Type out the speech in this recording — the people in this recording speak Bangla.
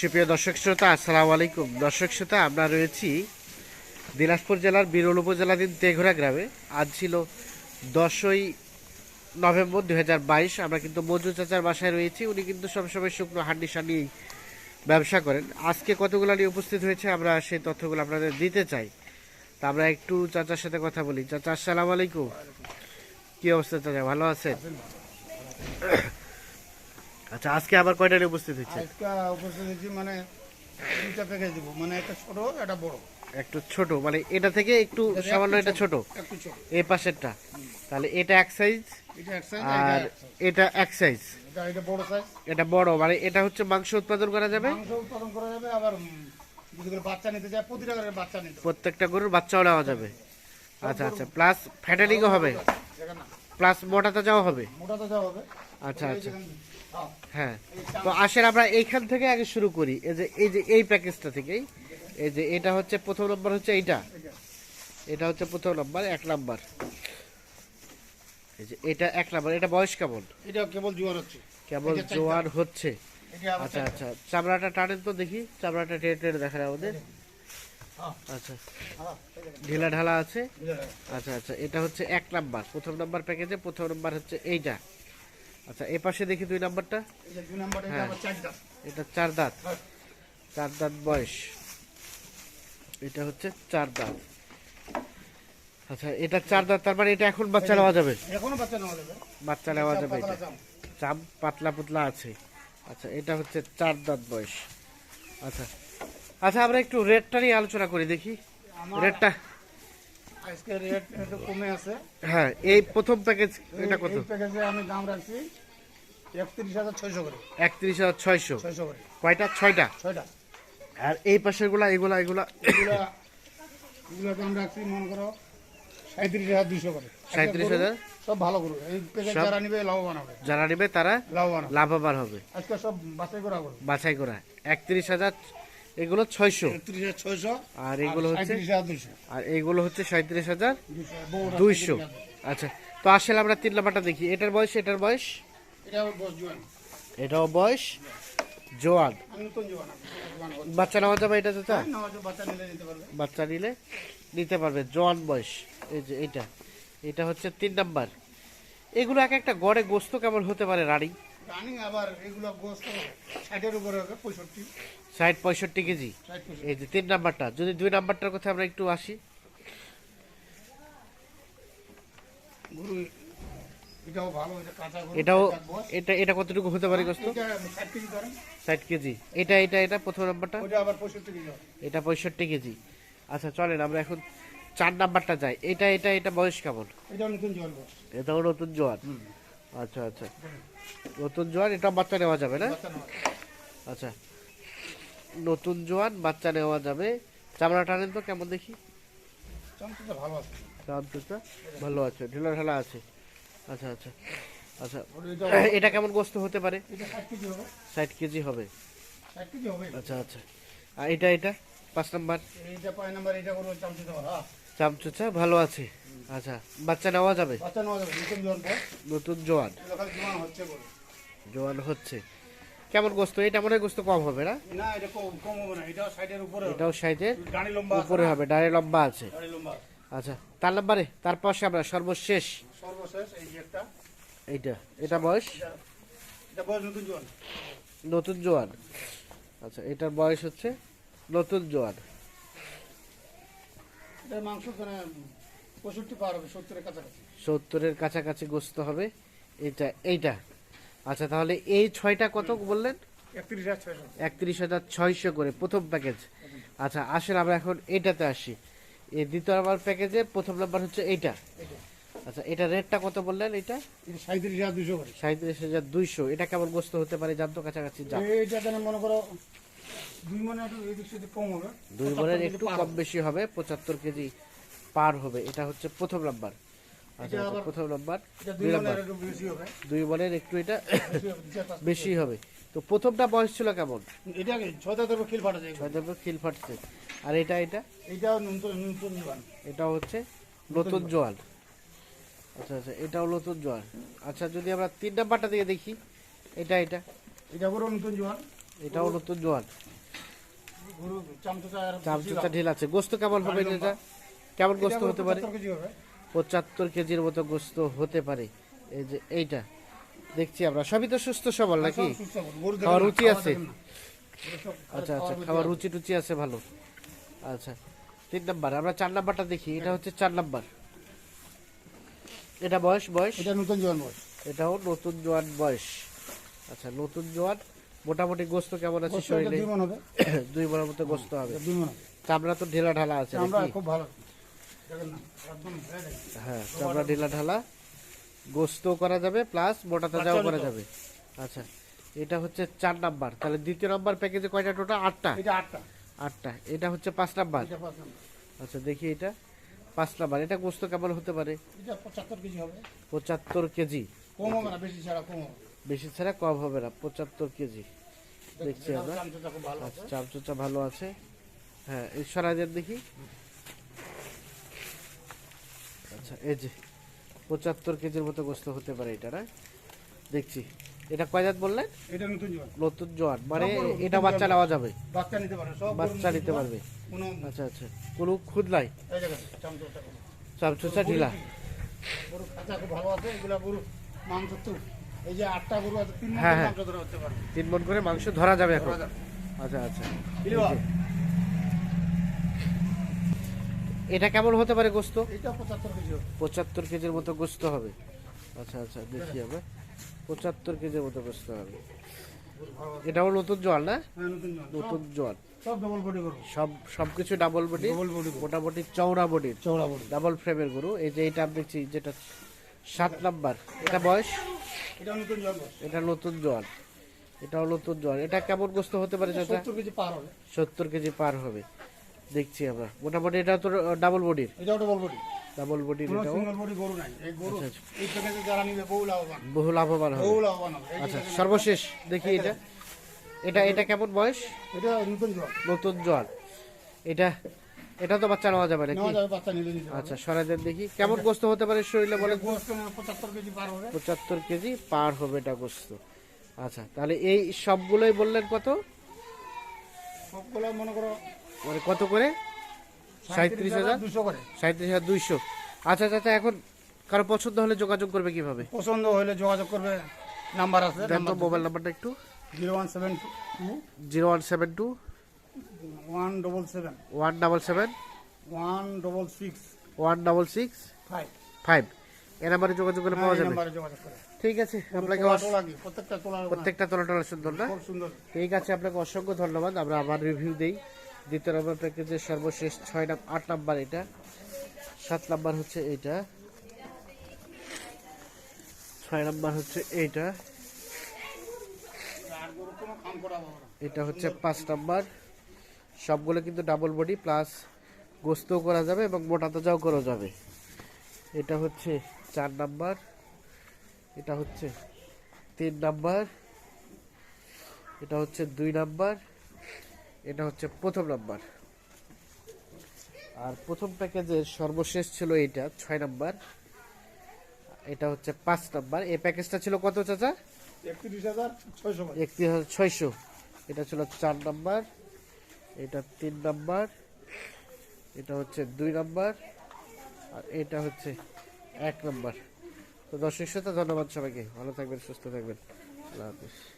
সুপ্রিয় দর্শক শ্রোতা, আসসালামু আলাইকুম। দর্শক শ্রোতা, আমরা রয়েছি দিনাজপুর জেলার বিরল উপজেলাধীন তেঘরা গ্রামে। আজ ছিল দশই নভেম্বর হাজার বাইশ। আমরা কিন্তু মঞ্জু চাচার বাসায় রয়েছি। উনি কিন্তু সবসময় শুকনো হান্ডি নিয়েই ব্যবসা করেন। আজকে কতগুলো নিয়ে উপস্থিত হয়েছে আমরা সেই তথ্যগুলো আপনাদের দিতে চাই। তা আমরা একটু চাচার সাথে কথা বলি। চাচা, আসসালামু আলাইকুম। কি অবস্থা চাচা? ভালো আছেন? আচ্ছা আজকে আবার কয়টা নিয়ে উপস্থিত হয়েছে? আজকে উপস্থিত হয়েছি মানে দুইটা প্যাকেজ দিব। মানে একটা ছোট একটা বড়। একটু ছোট মানে এটা থেকে একটু সামান্য এটা ছোট? একটু ছোট। এই পাশেরটা। তাহলে এটা এক সাইজ এটা এক সাইজ আর এটা এক সাইজ এটা বড় সাইজ এটা বড় মানে এটা হচ্ছে মাংস উৎপাদন করা যাবে? মাংস উৎপাদন করা যাবে আবার যদি করে বাচ্চা নিতে চায় প্রতিটা করে বাচ্চা নিতে প্রত্যেকটা গরুর বাচ্চাও নেওয়া যাবে। আচ্ছা আচ্ছা প্লাস ফ্যাটানিংও হবে। প্লাস মোটা তাজাও হবে। মোটা তো যাওয়া হবে। আচ্ছা আচ্ছা। হ্যাঁ, হ্যাঁ। তো আসেন আমরা এইখান থেকে আগে শুরু করি। এই যে এই যে এই প্যাকেজটা থেকেই। এই যে এটা হচ্ছে প্রথম নম্বর হচ্ছে এইটা। এটা হচ্ছে প্রথম নম্বর এক নাম্বার। এই যে এটা এক নাম্বার। এটা বয়স কেমন? এটা কেবল জোয়ার হচ্ছে। কেবল জোয়ার হচ্ছে। আচ্ছা আচ্ছা। চামড়াটা টানেন তো দেখি। চামড়াটা টেনে টেনে দেখান আমাদের। হ্যাঁ, আচ্ছা। হ্যাঁ, এই ঢিলা ঢালা আছে। আচ্ছা আচ্ছা। এটা হচ্ছে এক নাম্বার। প্রথম নাম্বার প্যাকেজে প্রথম নাম্বার হচ্ছে এইটা। আচ্ছা এ পাশে দেখি দুই নাম্বারটা। এটা হ্যাঁ। চার দাঁত। হ্যাঁ, চার দাঁত বয়স। এটা হচ্ছে চার দাঁত। আচ্ছা এটা চার দাঁত তার মানে এটা এখন বাচ্চা নেওয়া যাবে? এখনও বাচ্চা নেওয়া যাবে। বাচ্চা নেওয়া যাবে এটা। চাম পাতলা পুতলা আছে। আচ্ছা এটা হচ্ছে চার দাঁত বয়স। আচ্ছা আচ্ছা আমরা একটু রেটটা নিয়ে আলোচনা করি দেখি। রেটটা আজকে রেট একটু কমে আছে। হ্যাঁ এই প্রথম প্যাকেজ এটা কত? প্যাকেজে আমি দাম রাখছি একত্রিশ হাজার ছয়শো করে। একত্রিশ হাজার ছয়শো। ছয়শো করে। কয়টা? ছয়টা? ছয়টা। আর এই পাশেরগুলা এগুলা এগুলা? এগুলা এগুলা দাম রাখছি মনে করো সাঁত্রিশ হাজার দুইশো করে। সাঁইত্রিশ হাজার? সব ভালো করবে এই প্যাকেজ যারা নিবে লাভবান হবে। যারা নেবে তারা লাভবান হবে। লাভবান হবে। আজকে সব বাছাই করা বাছাই করা। একত্রিশ হাজার এগুলো ছয়শো। আর এগুলো হচ্ছে আর এইগুলো হচ্ছে সাঁত্রিশ হাজার দুইশো। আচ্ছা তো আসলে আমরা তিন নাম্বারটা দেখি। এটার বয়স এটার বয়স? এটাও বয়স জোয়ান। বাচ্চা নেওয়া যাবে এটা চাচা বাচ্চা নিলে নিতে পারবে। জোয়ান বয়স। এই যে এটা। এটা হচ্ছে তিন নাম্বার। এগুলো এক একটা গড়ে গোস্ত কেমন হতে পারে রানিং? রানিং আবার এগুলো গোস্ত ষাটের উপরে হবে পঁয়ষট্টি। ষাট পঁয়ষট্টি কেজি। এই যে তিন নাম্বারটা। যদি দুই নাম্বারটার কথা আমরা একটু আসি। এটাও এটা এটা কতটুকু হতে পারে ষাট কেজি এটা এটা এটা প্রথম নাম্বারটা? এটা পঁয়ষট্টি কেজি। আচ্ছা চলেন আমরা এখন চার নাম্বারটা যাই। এটা এটা এটা বয়স কেমন? এটাও নতুন জোয়ান আচ্ছা আচ্ছা। নতুন জোয়ান এটা বাচ্চা নেওয়া যাবে না? আচ্ছা। নতুন জোয়ান বাচ্চা নেওয়া যাবে। চামড়া টানেন তো কেমন দেখি? চামচটা ভালো আছে। চামচটা ভালো আছে ঢিলা ঢালা আছে। আচ্ছা আচ্ছা আচ্ছা। এটা কেমন গোস্ত হতে পারে? ষাট কেজি হবে। আচ্ছা আচ্ছা। আর এটা এটা? পাঁচ নাম্বার? এইটা পাঁচ নাম্বার এটা করব চামচা দেওয়া হ্যাঁ। চামচুচা ভালো আছে। আচ্ছা বাচ্চা নেওয়া যাবে? নতুন জোয়ান জোয়ান হচ্ছে। কেমন গোস্ত? এটা মনে হয় গোস্ত কম হবে না? না এটা কম হবে না। এটাও ষাটের উপরে হবে। এটাও সাইজের গাড়ি লম্বা আছে উপরে হবে ডায়ে লম্বা আছে। আচ্ছা তার নাম্বারে তার পাশে আমরা সর্বশেষ। সর্বশেষ এই যে একটা। এইটা এটা বয়স? এটা এটা বয়স নতুন জোয়ান। নতুন জোয়ান। আচ্ছা এটার বয়স হচ্ছে নতুন জোয়ান। এটার মাংস পঁয়ষট্টি পার হবে সত্তরের কাছাকাছি। সত্তরের কাছাকাছি গোস্ত হবে। এটা এইটা। আচ্ছা তাহলে এই ছয়টা কত বললেন? একত্রিশ হাজার ছয়শো। করে প্রথম প্যাকেজ আচ্ছা আসেন আমরা এখন এটাতে আসি। এই দ্বিতীয় নাম্বার প্যাকেজে প্রথম নাম্বার হচ্ছে এইটা। আচ্ছা এটা রেটটা কত বললেন এটা সাঁত্রিশ হাজার দুশো সাঁত্রিশ হাজার দুইশো এটা কেমন গোস্ত হতে পারে জানতো কাছাকাছি? মনে করো দুই মনে মনের একটু কম বেশি হবে পঁচাত্তর কেজি পার হবে। এটা হচ্ছে প্রথম নাম্বার আচ্ছা এটা আচ্ছা, প্রথম নাম্বার দুই নাম্বার। দুই মনের একটু এটা বেশি হবে, তো প্রথমটা বয়স ছিল কেমন? এটা খিল ছয় খিল ফাটছে। আর এটা এটা? নতুন জোয়ান। এটাও হচ্ছে নতুন জোয়াল আচ্ছা আচ্ছা এটাও নতুন জোয়াল আচ্ছা যদি আমরা তিন নাম্বারটা দিয়ে দেখি এটা এটা? এটা নতুন জোয়ান। এটাও নতুন জোয়ান। গরু চামচা ঢিল আছে। গোস্ত কেমন হবে এটা? কেমন গোস্ত হতে পারে? 75 কেজি হবে। পঁচাত্তর কেজির মতো গোস্ত হতে পারে। এই যে এইটা। দেখছি আমরা। সবই তো সুস্থ সবল নাকি? খাওয়ার রুচি আছে? আচ্ছা আচ্ছা। খাওয়ার খাবার রুচি টুচি আছে ভালো। আচ্ছা। তিন নাম্বার। আমরা চার নাম্বারটা দেখি। এটা হচ্ছে চার নাম্বার। এটা বয়স বয়স? এটা নতুন জোয়ান বয়স। এটাও নতুন জোয়ান বয়স। আচ্ছা নতুন জোয়ান। মোটামুটি গোস্ত কেমন আছে শরীরে? দুই মনের মতো গোস্ত হবে। চামড়া তো ঢেলা ঢালা আছে আমরা খুব ভালো। হ্যাঁ চামড়া ঢেলা ঢালা। গোস্ত করা যাবে প্লাস মোটা তাজাও করা যাবে। আচ্ছা এটা হচ্ছে চার নাম্বার। তাহলে দ্বিতীয় নাম্বার প্যাকেজে কয়টা টোটাল আটটা। আটটা। আটটা। এটা হচ্ছে পাঁচ নাম্বার। আচ্ছা দেখি এটা। পাঁচ নাম্বার। এটা গোস্ত কেমন হতে পারে? পঁচাত্তর কেজি কম হবে না বেশি ছাড়া কম হবে। বেশি ছাড়া কম হবে না পঁচাত্তর কেজি। দেখছি আমরা। চামচা খুব ভালো আছে। আচ্ছা ভালো আছে। হ্যাঁ এই সরাইদের দেখি। আচ্ছা এই যে পঁচাত্তর কেজির মতো গোস্ত হতে পারে এটা না? দেখছি। এটা কয় জাত বললেন? এটা নতুন জোয়ান। মানে এটা বাচ্চা নেওয়া যাবে? বাচ্চা নিতে পারে সব বাচ্চা নিতে পারবে? আচ্ছা আচ্ছা। কোনো খুদ নাই? চামচা চামচুচা ঢিলা। গরু খাঁচা খুব ভালো আছে এগুলা গরু মাংস তো। এই যে আটটা গরু আছে তিন হ্যাঁ, মাস হ্যাঁ। মাংস ধরে হতে তিন মন করে মাংস ধরা যাবে এখন। আচ্ছা আচ্ছা। এটা কেমন হতে পারে গোস্ত? পঁচাত্তর কেজির মতো গোস্ত হবে। আচ্ছা আচ্ছা দেখি আমরা পঁচাত্তর কেজির মতো গোস্ত হবে। এটাও নতুন জল না? হ্যাঁ নতুন জল সব ডবল বডি গরু। সব সবকিছু ডাবল বডি ডবল বডি মোটামুটি চওড়া বডির চৌড়া বডি ডাবল ফ্রেমের গরু। এই যে এটা দেখছি যেটা সাত নাম্বার। এটা বয়স? এটা নতুন এটা নতুন জোয়ান এটাও নতুন জোয়ান এটা কেমন গোস্ত হতে পারে সত্তর কেজি পার হবে। সত্তর কেজি পার হবে। দেখছি আমরা। মোটামুটি এটা তো ডাবল বডির এটাও ডবল বডি ডাবল বডির কোনো এটাও? সিঙ্গল বডি গরু নাই। এই গরু আচ্ছা, আচ্ছা। এই প্যাকেজে যারা নিবে বহু লাভবান। বহু লাভবান হবে। বহু লাভবান হবে। আচ্ছা সর্বশেষ দেখি এটা। এটা এটা কেমন বয়স? এটা নতুন জোয়ান নতুন জোয়ান এটা এটা তো বাচ্চা নেওয়া যাবে নাকি? নেওয়া যাবে বাচ্চা নিলে নিতে আচ্ছা সরাইদের দেখি। কেমন গোস্ত হতে পারে শরীরে বলে গোস্ত পঁচাত্তর কেজি পার হবে। পঁচাত্তর কেজি পার হবে এটা গোস্ত। আচ্ছা তাহলে এই সবগুলোই বললেন কত? সবগুলো মনে করো মানে কত করে? সাঁত্রিশ হাজার দুশো করে। সাঁত্রিশ হাজার দুইশো। আচ্ছা চাচা এখন কারও পছন্দ হলে যোগাযোগ করবে কীভাবে? পছন্দ হলে যোগাযোগ করবে নাম্বার আছে দেন তো মোবাইল নাম্বারটা একটু। Zero one seven two zero one seven two one double seven. One double seven. One double six. One double six. Five. Five. এ নাম্বারে যোগাযোগ করে পাওয়া যাবে? ঠিক আছে আপনাকে প্রত্যেকটা তোলা টলা সুন্দর না? খুব সুন্দর। ঠিক আছে আপনাকে অসংখ্য ধন্যবাদ আমরা আবার রিভিউ দেই। দ্বিতীয় নম্বর প্যাকেজের সর্বশেষ ছয় নাম, আট নাম্বার এটা, সাত নাম্বার হচ্ছে এইটা, ছয় নাম্বার হচ্ছে এইটা, এটা হচ্ছে পাঁচ নাম্বার। সবগুলো কিন্তু ডাবল বডি প্লাস গোস্তও করা যাবে এবং মোটা তাজাও করা যাবে। এটা হচ্ছে চার নাম্বার, এটা হচ্ছে তিন নাম্বার, এটা হচ্ছে দুই নাম্বার এটা হচ্ছে প্রথম নাম্বার। আর প্রথম প্যাকেজের সর্বশেষ ছিল এটা ছয় নাম্বার। এটা হচ্ছে পাঁচ নাম্বার। এই প্যাকেজটা ছিল কত চাচা? একত্রিশ হাজার ছয়শো। এটা ছিল চার নাম্বার। এটা তিন নাম্বার। এটা হচ্ছে দুই নাম্বার। আর এটা হচ্ছে এক নাম্বার। তো দর্শক শ্রোতা ধন্যবাদ সবাইকে। ভালো থাকবেন সুস্থ থাকবেন। আল্লাহ হাফিজ।